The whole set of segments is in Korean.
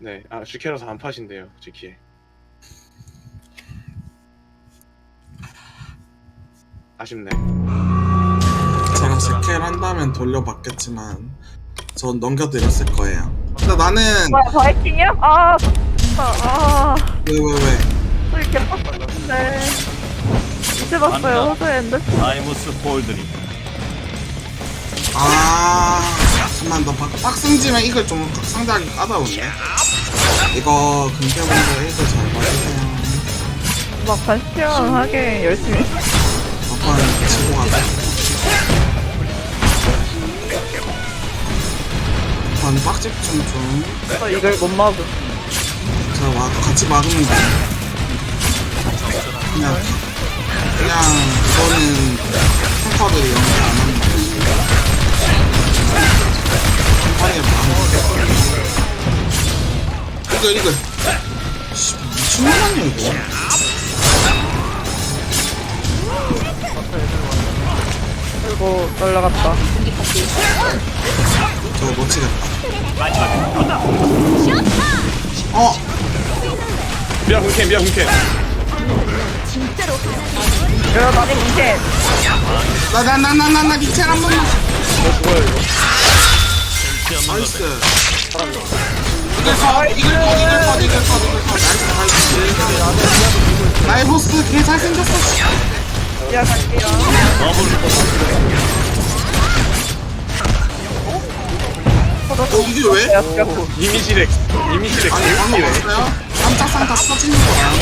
네, 아 주캐라서 안 파신대요 지키에. 아쉽네. 제가 직캠 한다면 돌려받겠지만 전 넘겨드렸을 거예요. 근데 나는 뭐야 바이킹이야? 아 진짜 아왜왜 왜? 소리 개빡쳤는데 이제 봤어요 호주엔드 타이무스 폴드리 아 잠깐만 너 박- 빡승지면 이걸 좀 상대하기 까다롭네. 이거 금태분들 이거 잘 봐주세요. 막 반시원하게 열심히 막판 치고 가자. 전 빡집 좀 좀. 저 이걸 못 막음 자, 와, 같이 막으면 돼. 그냥, 그냥, 그거는 탱커들이 연기 안 막으면 이거, 이거. 씨, 미친놈 아니야, 이거? 그리고 날라갔다 저거 놓치겠다. 어, 미아 군캐, 미아 군캐. 여러 나비 이게 나, 나, 나, 나, 나, 나, 리첼 한 번만. 너 죽어요 이거. 나이스. 이글 컷, 이글 컷, 이글 컷, 이글 컷, 이글 컷. 나이스, 나이스. 라이보스 개 잘생겼어. 씨. 야 갈게요 어, 이게 왜? 야 죽였고 이미지렉, 이미지렉 아니, 방금 개웃기네. 봤어요? 다 터지는 거야.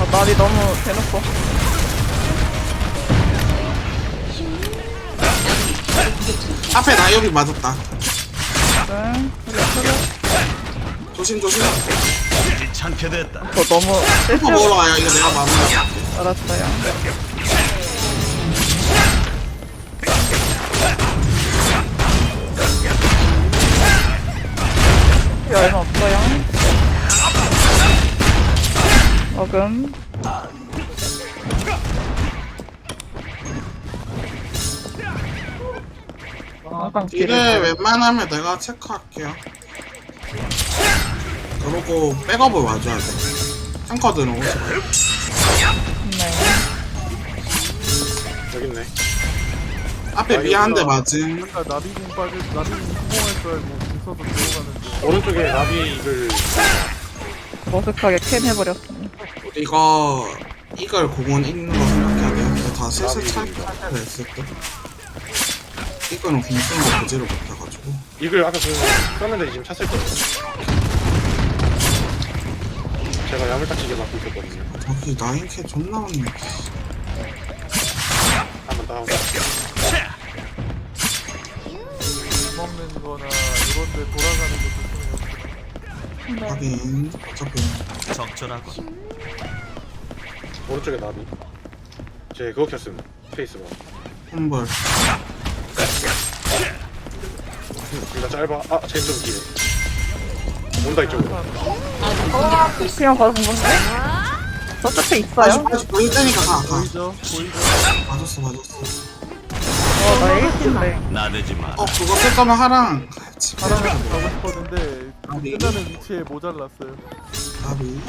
아, 나비 너무 대놓고 앞에 나엽이 맞았다. 응 조심, 조심. 귀찮게 됐다 저 너무 슈퍼 먹으러 와요. 이거 내가 마무리. 알았어요 이 얼마 없어요 먹 음 항상 이래 길을 웬만하면 내가 체크할게요. 그러고 백업을 와줘야 돼. 탱커들은 오지 마. 네. 여기 있네. 앞에 한대 맞음. 나비공 빠질 나비공 성공할 줄 알고 궁 써서 들어가는데 오른쪽에 나비를 머쓱하게 캠 해버렸습니다 이거 이걸 공원 있는 거 생각해야 돼요. 근데 다 슬슬 찰 때가 있을 때. 이거는 공 쓰는 거 보지를 못해가지고. 이글 아까 그 썼는데 지금 찼을 거예요. 제가 야물딱지게 맞고 있었거든요. 저기 나인캐 존나 많네. 한번 더 하고. 먹는 거나 이런 데 돌아가는 것도 좀 역시 하긴 어차피 적절하군 오른쪽에 나비. 제 그거 켰음. 페이스바. 홈벌. 둘다 짧아. 아, 좀 길어. 온다 이쪽으로. 그냥 가서 본 건데? 저쪽에 있어요? 보일 테니까 가 가. 보이죠? 보이죠? 맞았어 맞았어. 어, 나 일신데. 나대지 마 어 그거 쓸 거면 하랑. 사람을 가고 싶었는데 나비. 끝나는 위치에 모자랐어요 나비.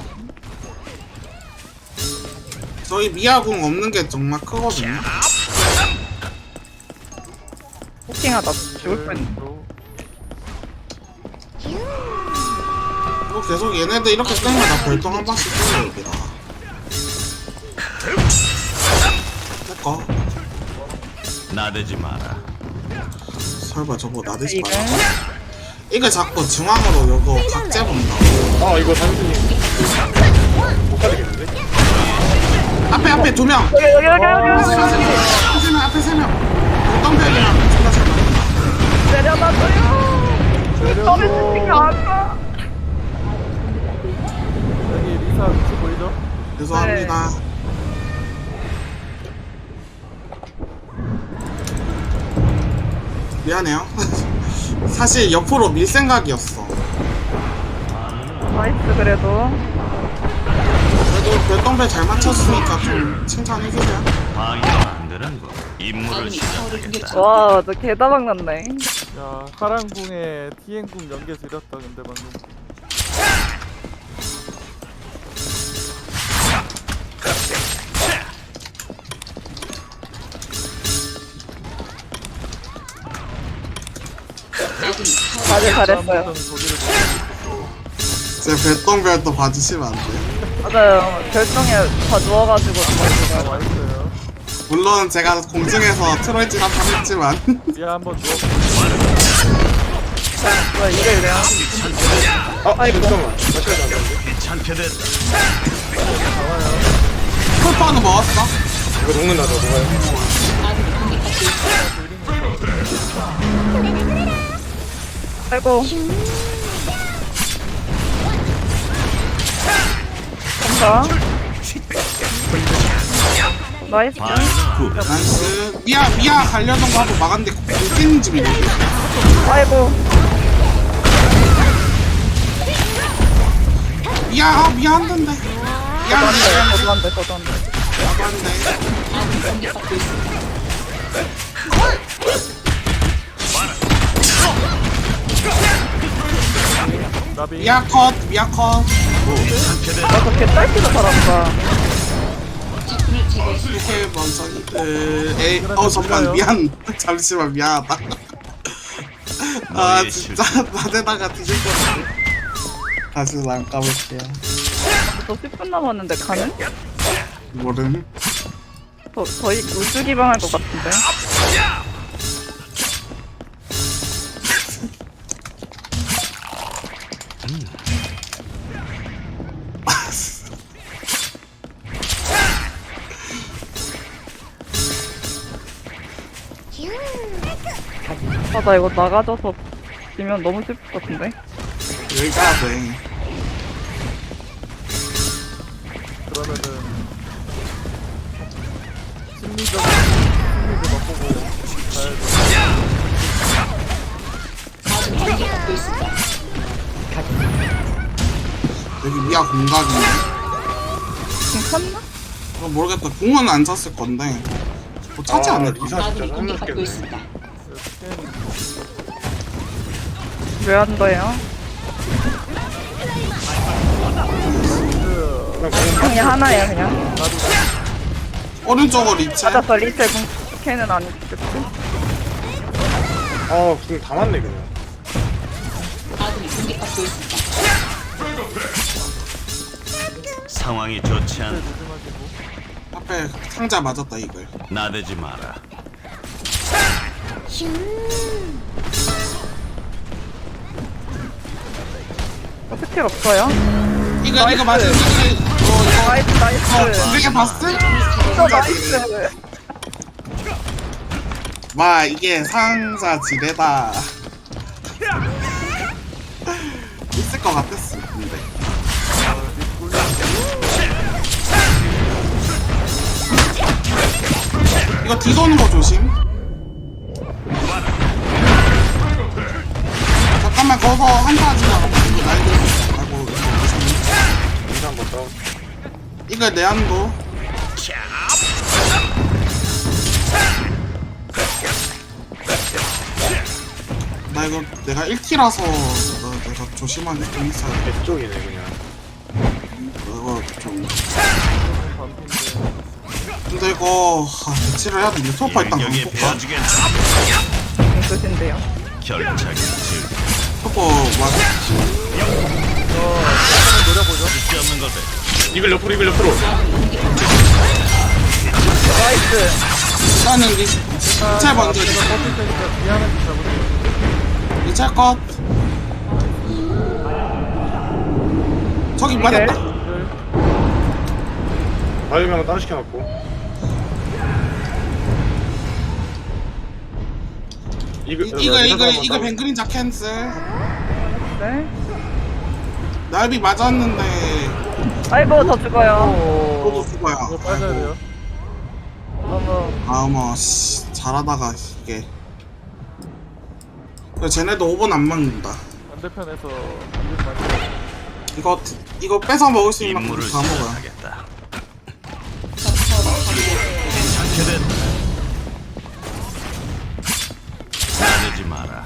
저희 미아궁 없는 게 정말 크거든요. 호킹하다 죽을 뻔. 또이 계속 얘네들 이렇게 뜨면 나 별똥 한 방씩 뜨려 여기다. 내꺼. 나대지 마라 설마 저거 나대지 이거 마라. 이거 자꾸 중앙으로 요거 각재 본다. 아, 이거 단순히 못 가지겠는데? 앞에 앞에 두 명. 여기 여기 여기 여기 세 명, 앞에 세 명, 앞에 세 명. 어떤 별이랑 존나 잘 맞는다. 내려놔줘요. 안 나. 여 기 리사 위치 보이죠? 죄송합니다. 미안해요. 사실 옆으로 밀 생각이었어. 나이스 그래도. 그래도 별똥별 잘 맞췄으니까 좀 칭찬해주세요. 방해가 안돼 상대는 뭐 임무를 시작하겠다. 와, 너 개다방 났네. 야 파랑궁에 TN궁 연계 지렸다 근데 방금 잘했어요. 다음부터는 소리를 제 별똥별도 봐주시면 안 돼요? 맞아요. 결정에 다 누워가지고 다 와있어요 물론 제가 공중에서 트롤짓 한번 했지만 야 한번 누워 뭐 이래 이래요. 아 잠깐만 안. 풀파는 먹었어? 이거 녹는다 저 누가요? 아이고. 감사. 나이스. 나이스 미아 미아 가려던 거 하고 막았는데 못지 미네 아이고. 미아 아 미아 한 대인데 미아 한 대. 저도 안 돼, 저도 안 돼. 막았네 나비. 미아 컷 미아 컷. 귀찮게 됐다. 나도 개딸기도 잘한다. 이렇게 먼저. 히트 에이 어 잠깐 미안. 잠시만 미안하다 아 진짜 나대다가 뒤질 뻔했네 다시 안 까볼게요. 저 10분 남았는데 가는? 모름. 저, 저희 우주 기방할 것 같은데. 아, 나 이거 나가져서 지면 너무 슬플 것 같은데? 여기 가야 돼 그러면은 심리적인 심리도 맛보고 가야죠 여기 미아 공각이네 괜찮나? 어, 모르겠다 공은 안 찼을 건데 뭐 차지 아 않을까? 리사 진짜 짜증나 죽겠네 왜 한 거예요? 그냥 하나예요, 그냥. 오른쪽으로 리체 맞았어, 리첼 궁캐는 아니겠지? 아궁다 맞네 그냥 상황이 좋지 않다. 앞에 상자 맞았다 이걸 나대지 마라. 어, 스킬 없어요? 이거 이거 맞아 이거 이거 나이스, 나이스. 이렇게 봤어? 진짜 나이스. 와 이게 상자 지뢰다 있을 것 같았어 근데 이거 뒤도는 거 조심 잠깐만 거기서 한타 하지 마. 이거 날개 아이고 한번 다운 이거 내 한도. 나 이거 내가 1티라서 내가 좀 있어야 돼. 개쪽이네 그냥. 이거 좀. 근데 이거 아, 대치를 해야 돼 유토파 일단 강폭가 배워주겠다. 있으신데요. 결차 토퍼 막 노려보죠. 이글 옆으로 이글 옆으로. 나이스. 먼저 제가 버틸 테니까 미안하게 잡으세요 리체 컷. 저기 맞았다. 이걸 바이오명은 따로 시켜놨고 이글 이, 이거 이거 이거 뱅그린 자캔슬 네. 날비 맞았는데. 아이고, 저 죽어요. 또도 오 죽어야 이거 빠져야 돼요. 너무. 아뭐 씨 잘하다가 이게. 그래 쟤네도 5번 안 막는다. 반대편에서 이거 이거 뺏어 먹을 수 있는 만큼 다 먹어요. 시작하겠다. 마라.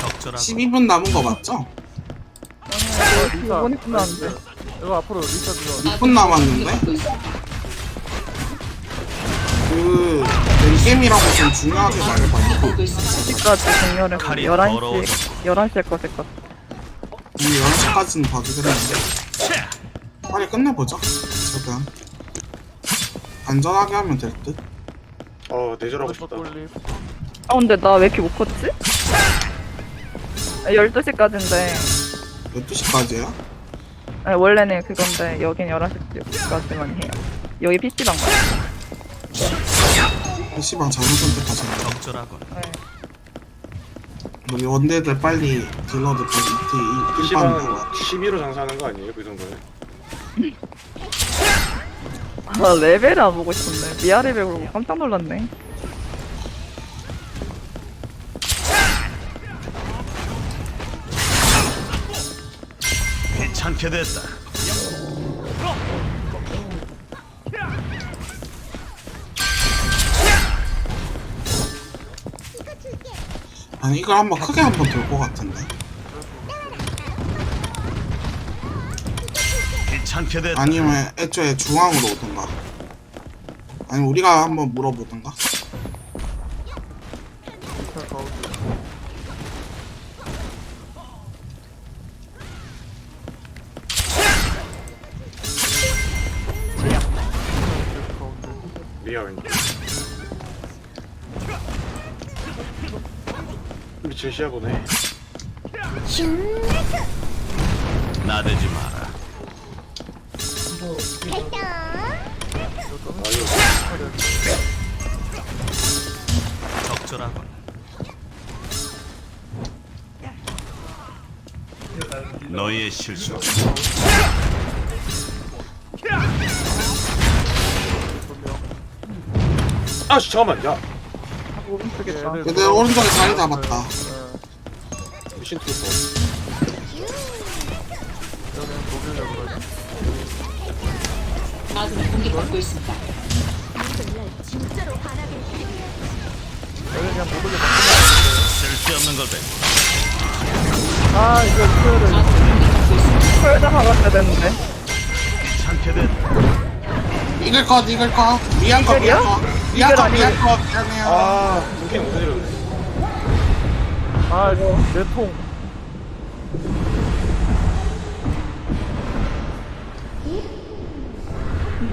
적절하고 12분 남은 거 맞죠? 리사. 5분 있으면 안 돼. 이거 앞으로 리사 들어. 6분 남았는데? 그 랭겜이라고 좀 중요하게 말해봐요 10시까지 정렬을 칼이 11시, 더러워졌어. 11시에 거 됐거든. 우리 11시까지는 봐주겠는데 빨리 끝내보자 최대한 안전하게 하면 될듯 어 내절하고 또 싶다 돌림. 아, 근데 나 왜 이렇게 못 컸지? 12시까지인데, 12시까지야? 아니, 원래는 그건데, 여긴 11시까지만 해요. 여기 PC방 가요. PC방 잘못 선택하셨네 적절하고 네. 우리 원대들 빨리 딜러들 빨리 이트 일반 시방 들어와 12로 장사하는 거 아니에요 그 정도는 아, 레벨을 안 보고 싶네. 미아 레벨 보고 깜짝 놀랐네. 귀찮게 됐다. 아니 이걸 한번 크게 한번 돌것 같은데 됐다. 아니면 애초에 중앙으로 오든가 아니면 우리가 한번 왠지 미친 시야 보네 나대지 마라. 아유 적절하고 너희의 실수. 아 씨 잠깐만 야 오른쪽에. 얘들 얘들 오른쪽에 자리 잡았다 네. 미신 트루 아군이 공격받고 있습니다. 여기 그냥 못 올려. 쓸데없는 걸 배. 아 이거 이거를 공격받고 있습니다. 털자 박았어야 되는데. 됐다. 이글 컷 이글 컷 미안 컷 미안 컷 미안 컷 미안 컷 미안해요 아 무기는 못 내렸네 아 이거 내 통.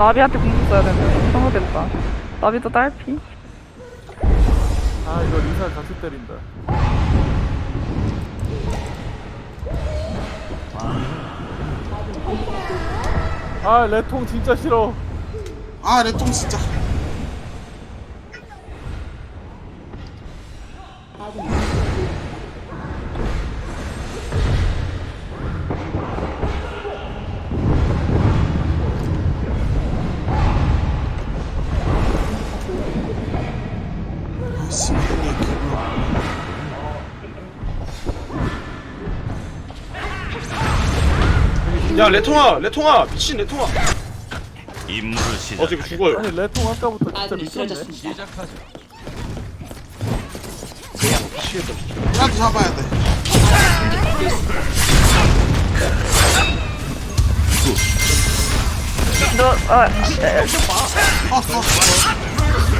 나비한테 공부 써야 되는데. 성우됐다. 나비도 딸피. 아 이거 리사 같이 때린다. 아 레통 진짜 싫어. 아 레통 진짜 야 레통아 레통아 미친 레통아 임무를 시작. 어차피 죽어요 아니 레통 아까부터 진짜 미쳤네. 쓰러졌습니다. 미치겠다 진짜 나도 잡아야 돼. 너, 아, 에, 어, 어.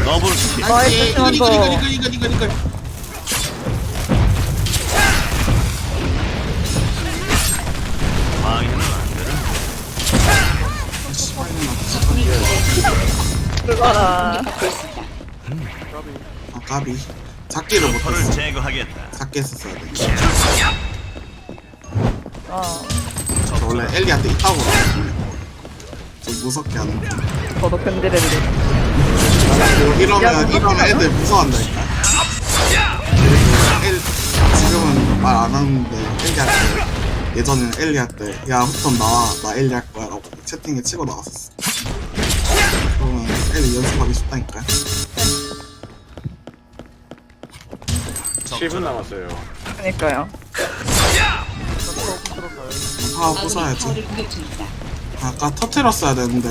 더블 킬. 나이스 나이스, 이글 이글 또. 이글 이글 이글 그거라. 아 까비 털을 못했어 제거하겠다. 작게 했었어야 돼 어, 저 원래 엘리한테 있다고. 좀 무섭게 하는 편. 저도 근디레들이. 이러면 이러면 애들 무서워한다니까. 엘 지금은 말 안 하는데 엘리한테 예전엔 엘리한테 야 후턴 나와 나 엘리 할 거야 라고 채팅에 치고 나왔었어. 엘리 연습하기 쉽다니까. 7분 남았어요 그니까요. 다 아군이 부숴야지. 중입니다. 아까 터트렸어야 되는데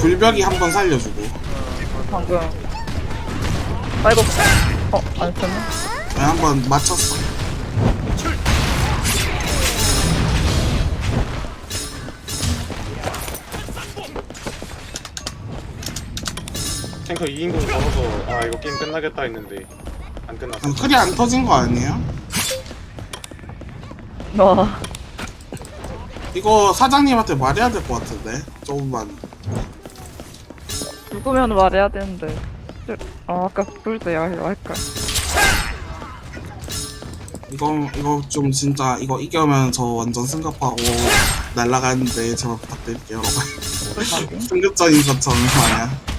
불벽이 한 번 살려주고 방금. 아이고. 어, 안 썼네. 내가 한번 맞췄어. 탱커 2인공 잡아서 아 이거 게임 끝나겠다 했는데 안 끝났어. 아, 크리 안 터진 거 아니에요? 와. 이거 사장님한테 말해야 될 것 같은데 조금만 죽으면 말해야 되는데. 아, 아까 그럴 때 할까? 이거 이거 좀 진짜 이거 이겨면 저 완전 승급하고 날라가는데 제발 부탁드릴게요 여러분 승급적인 것처럼 아니야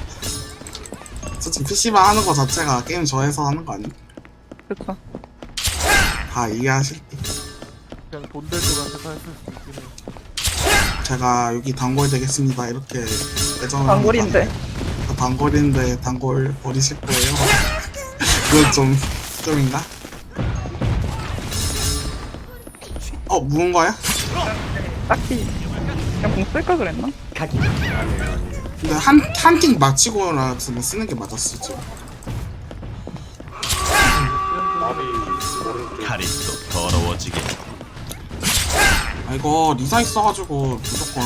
솔직히 PC방 하는 거 자체가 게임 좋아해서 하는 거 아니? 그쵸. 다 이해하실 때 그냥 돈될 때한테 할수 있긴 해. 제가 여기 단골 되겠습니다 이렇게 예정을 단골인데. 합니다. 다 단골인데 단골 버리실 거예요 이건 좀 좀인가? 어 무은 거야? 딱히. 그냥 공 쓸까 그랬나? 근데 한한팀 맞히고 나서는 쓰는 게 맞았어 지금. 칼이 또 더러워지게. 아 이거 리사 있어가지고 무조건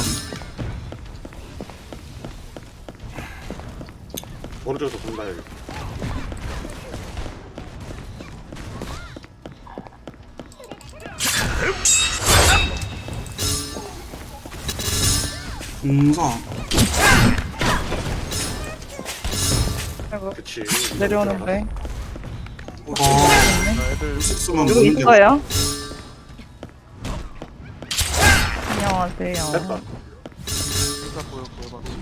오른쪽도 본다 여기. 공성 아이고. 그치. 내려오는데. 이거 나 애들 실수만 누구 있어요? 안녕하세요.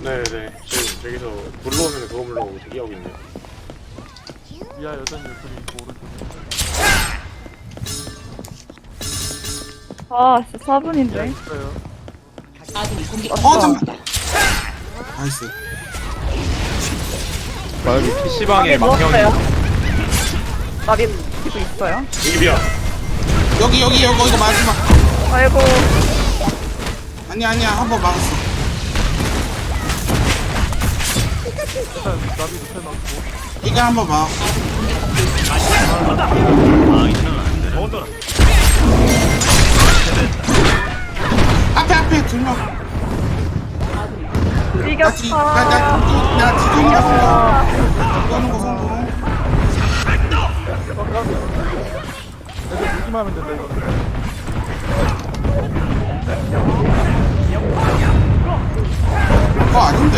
네네. 지금 저기서 물러오면 그거 물러오고 대기하고 있네. 미아 여전히 있고 오른쪽에 아, 씨, 4분인데. 있어요. 아군이 어, 공격받습니다. 나이스 아, 여기 PC방에 뭐 망령이? 나비 피고 있어요? 여기 미야. 여기 여기 여기 이거 마지막 아이고. 아니야 아니야 한 번 막았어 이거 한 번 막았어 앞에 앞에 두명 나 뒤, 나, 나, 이겼다. 나 이겼어 이거는 거 성공 무기만 하면 된다 이거 그거 아닌데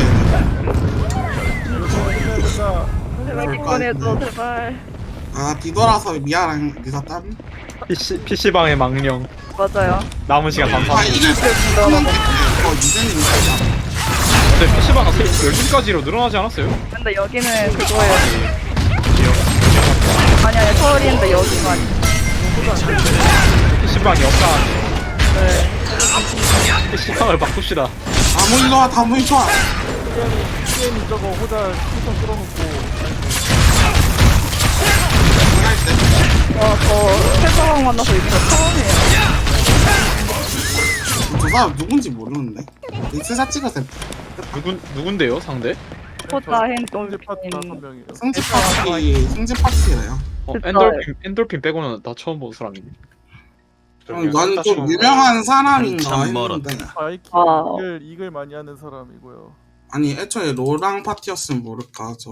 진짜 제발 기권해줘, 제발. 아 뒤돌아서 미아랑 리사 땀? PC, PC방의 망령 맞아요. 남은 시간 아 감사합니다 이길 게 이거 이제는 이거야 근데 PC방은 10시까지로 늘어나지 않았어요? 근데 여기는 그거예요. 아니, 아니, 서울인데 여기만. PC방이 없다 네. PC방을 바꿉시다 다무 일로 와 다무 일로 와 게임이 저거 호자 시선 끌어놓고 할때 어, 저 최서방 만나서 이거 처음이에요. 저 사람 누군지 모르는데 인스샷 찍었을 때 누군, 누군데요 상대? 호자 행 성지 파트 다섯 음, 명이에요. 승진 파티 승진 파티래요 어, 진짜. 엔돌핀, 엔돌핀 빼고는 다 처음 본 사람이네 나는 좀 유명한 사람인가 한참 했는데 멀었다. 바이킹 아. 이글 이글 많이 하는 사람이고요. 아니 애초에 로랑 파티였으면 모를까 저